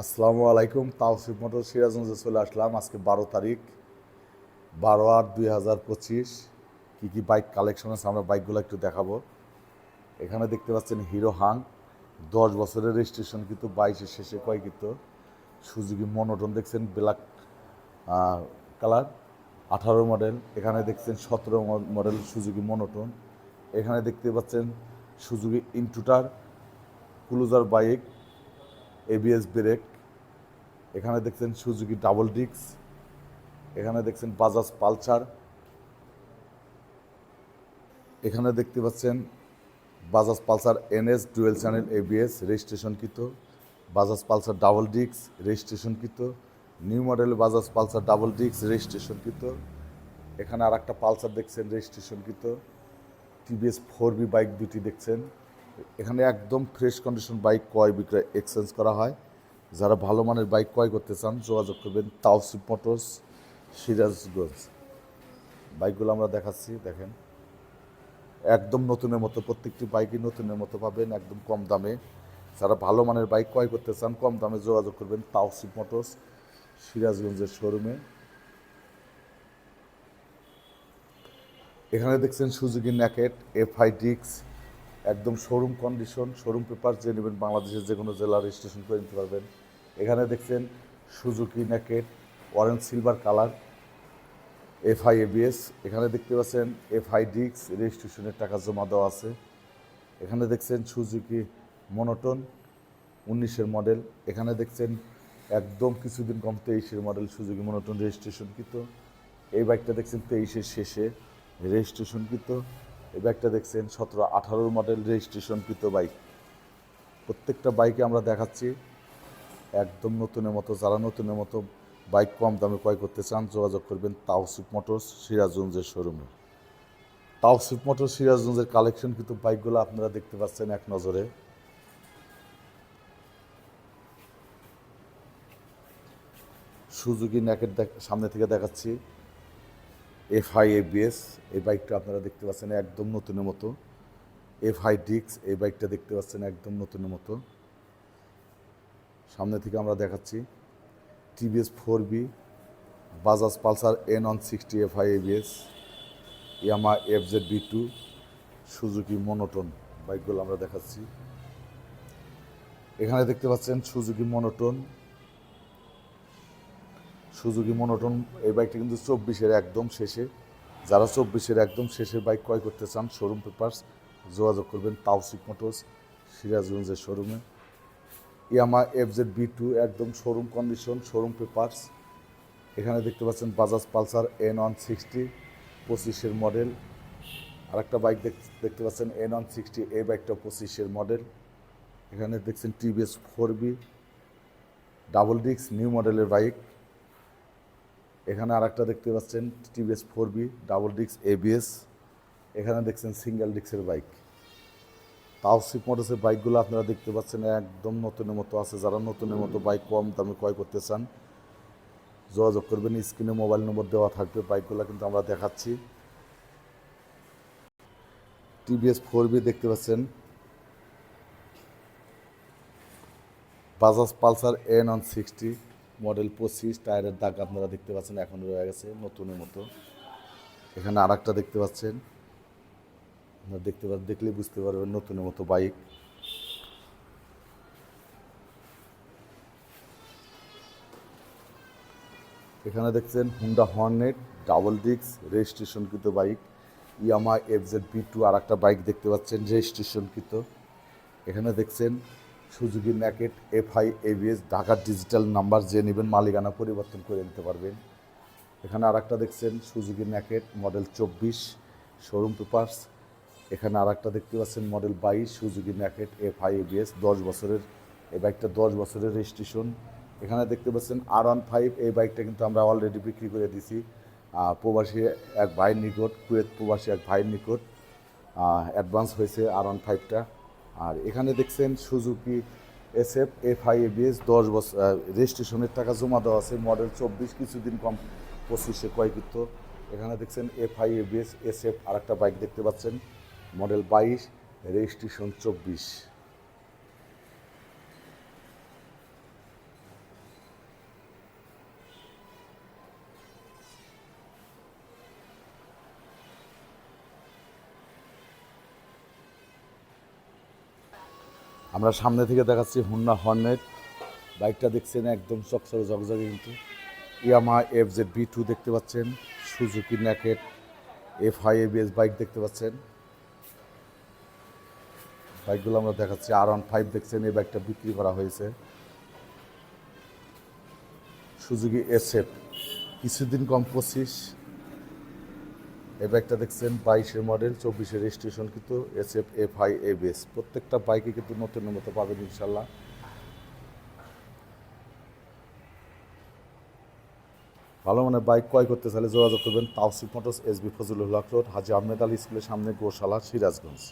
আসসালামু আলাইকুম, তাওসিফ মোটর সিরাজগঞ্জে চলে আসলাম। আজকে বারো তারিখ, বারো আট দুই হাজার পঁচিশ। কী কী বাইক কালেকশন আছে আমরা বাইকগুলো একটু দেখাবো। এখানে দেখতে পাচ্ছেন হিরো হাং, দশ বছরের রেজিস্ট্রেশন কিন্তু বাইশের শেষে কয় কিন্তু সুজুকি মনোটন দেখছেন, ব্ল্যাক কালার, আঠারো মডেল। এখানে দেখছেন সতেরো মডেল সুজুকি মনোটন। এখানে দেখতে পাচ্ছেন Suzuki Intruder cruiser bike ABS brake এখানে দেখছেন সুজুকি ডাবল ডিক্স এখানে দেখছেন বাজাজ পালসার এখানে দেখতে পাচ্ছেন Bajaj Pulsar NS dual channel ABS রেজিস্ট্রেশনকৃত Bajaj Pulsar double ডিক্স রেজিস্ট্রেশনকৃত new model Bajaj Pulsar double ডিক্স রেজিস্ট্রেশনকৃত এখানে আর একটা পালসার দেখছেন রেজিস্ট্রেশনকৃত টিভিএস ফোর বি বাইক দুটি দেখছেন। এখানে একদম ফ্রেশ কন্ডিশন বাইক ক্রয় বিক্রয় এক্সচেঞ্জ করা হয়। যারা ভালো মানের বাইক ক্রয় করতে চান, যোগাযোগ করবেন তাওসিফ মোটরস সিরাজগঞ্জ। বাইকগুলো আমরা দেখাচ্ছি, দেখেন। একদম নতুনের মতো, প্রত্যেকটি বাইকই নতুনের মতো পাবেন, একদম কম দামে। যারা ভালো মানের বাইক ক্রয় করতে চান, কম দামে যোগাযোগ করবেন তাওসিফ মোটরস সিরাজগঞ্জের শোরুমে এখানে দেখছেন সুজুকি ন্যাকেট এফআই ডিক্স একদম শোরুম কন্ডিশন শোরুম পেপার যে নেবেন বাংলাদেশের যে কোনো জেলা রেজিস্ট্রেশন করে নিতে পারবেন। এখানে দেখছেন Suzuki naked orange silver colour F FI ABS এখানে দেখতে পাচ্ছেন এফআই ডিক্স রেজিস্ট্রেশনের টাকা জমা দেওয়া আছে। এখানে দেখছেন সুজুকি মনোটন উনিশের মডেল এখানে দেখছেন একদম কিছুদিন কম তেইশের মডেল সুজুকি মনোটন রেজিস্ট্রেশনকৃত এই বাইকটা দেখছেন তেইশের শেষে রেজিস্ট্রেশনকৃত এই বাইকটা দেখছেন, সতেরো, আঠারোর মডেল রেজিস্ট্রেশনকৃত বাইক প্রত্যেকটা বাইকে আমরা দেখাচ্ছি। একদম নতুনের মতো, যারা নতুনের মতো বাইক কম দামে ক্রয় করতে চান, যোগাযোগ করবেন তাওসিফ মোটরস সিরাজগঞ্জের শোরুমে তাওসিফ মোটর সিরাজগঞ্জের কালেকশন কিন্তু বাইকগুলো আপনারা দেখতে পাচ্ছেন এক নজরে। সুজুকি ন্যাকেট সামনে থেকে দেখাচ্ছি। এফ আই এবিএস এই বাইকটা আপনারা দেখতে পাচ্ছেন একদম নতুনের মতো। এফ আই ডিক্স এই বাইকটা দেখতে পাচ্ছেন একদম নতুনের মতো। সামনে থেকে আমরা দেখাচ্ছি TVS four B Bajaj Pulsar N one sixty F I ABS Yamaha F Z B two Suzuki monotone বাইকগুলো আমরা দেখাচ্ছি। এখানে দেখতে পাচ্ছেন সুজুকি মনোটন সুজুকি মনোটন, এই বাইকটা কিন্তু চব্বিশের একদম শেষে। যারা চব্বিশের একদম শেষে বাইক ক্রয় করতে চান শোরুম পেপার্স যোগাযোগ করবেন তাওসিক মোটরস সিরাজগঞ্জের শোরুমে ইয়ামা এফজেড বি টু একদম শোরুম কন্ডিশন শোরুম পেপার্স এখানে দেখতে পাচ্ছেন Bajaj Pulsar N one sixty পঁচিশের মডেল আর একটা বাইক দেখতে পাচ্ছেন এন ওয়ান সিক্সটি এই বাইকটা পঁচিশের মডেল এখানে দেখছেন টিভিএস ফোর বি ডাবল ডিক্স নিউ মডেলের বাইক এখানে আরেকটা দেখতে পাচ্ছেন টিভিএস ফোর বি ডাবল ডিক্স এবিএস এখানে দেখছেন সিঙ্গেল ডিক্সের বাইক তাওসিফ মোটরসের বাইকগুলো আপনারা দেখতে পাচ্ছেন, একদম নতুনের মতো আছে। যারা নতুনের মতো বাইক কম দামে ক্রয় করতে চান, যোগাযোগ করবেন। স্ক্রিনে মোবাইল নম্বর দেওয়া থাকবে বাইকগুলো কিন্তু আমরা দেখাচ্ছি। টিভিএস ফোর বি দেখতে পাচ্ছেন। Bajaj Pulsar N one sixty model পঁচিশ, টায়ারের দাগ আপনারা দেখতে পাচ্ছেন, এখন রয়ে গেছে নতুনের মতো। এখানে আর একটা দেখতে পাচ্ছেন। আপনারা দেখতে পা দেখলে বুঝতে পারবেন নতুনের মতো বাইক। এখানে দেখছেন হুন্ডা হর্নেট ডাবল ডিক্স রেজিস্ট্রেশনকৃত bike. Yamaha FZ B two আর একটা বাইক দেখতে পাচ্ছেন রেজিস্ট্রেশনকৃত এখানে দেখছেন সুজুকি ন্যাকেট এফআই, এবিএস, ঢাকার ডিজিটাল নাম্বার যে নেবেন, মালিকানা পরিবর্তন করে নিতে পারবেন। এখানে আর একটা দেখছেন, সুজুকি ন্যাকেট মডেল চব্বিশ শোরুম পেপার্স এখানে আর একটা দেখতে পাচ্ছেন মডেল বাইশ, সুজুকি ন্যাকেট এফআই, এবিএস, দশ বছরের। এই বাইকটা দশ বছরের রেজিস্ট্রেশন এখানে দেখতে পাচ্ছেন আর ওয়ান ফাইভ এই বাইকটা কিন্তু আমরা অলরেডি বিক্রি করে দিছি প্রবাসী এক ভাইয়ের নিকট, কুয়েত প্রবাসী এক ভাইয়ের নিকট। অ্যাডভান্স হয়েছে আর ওয়ান ফাইভটা আর এখানে দেখছেন Suzuki S F F I S দশ বছর রেজিস্ট্রেশনের টাকা জমা দেওয়া আছে। মডেল চব্বিশ, কিছুদিন কম, পঁচিশে ক্রয়কৃত। এখানে দেখছেন F I S S F আর একটা বাইক দেখতে পাচ্ছেন। মডেল বাইশ, রেজিস্ট্রেশন চব্বিশ। আমরা সামনে থেকে দেখাচ্ছি হুন্না হর্নেট। বাইকটা দেখছেন একদম চকচকে জগজগে কিন্তু। Yamaha F Z B two দেখতে পাচ্ছেন, Suzuki naked F I ABS bike দেখতে পাচ্ছেন। বাইকগুলো আমরা দেখাচ্ছি আর ওয়ান ফাইভ দেখছেন, এই বাইকটা বিক্রি করা হয়েছে। সুজুকি এসএফ, কিছুদিন কম পঁচিশ এই বাইকটা দেখছেন বাইশের মডেল চব্বিশের রেজিস্ট্রেশন কিন্তু S F F I A ABS প্রত্যেকটা বাইকে কিন্তু নতুন মতো পাবেন ইনশাল্লাহ ভালো মানে বাইক ক্রয় করতে চাইলে যোগাযোগ করবেন Tawsif Motors, S B Fazlul Haque road, Haji Ahmed Ali স্কুলের সামনে গোশালা, সিরাজগঞ্জ।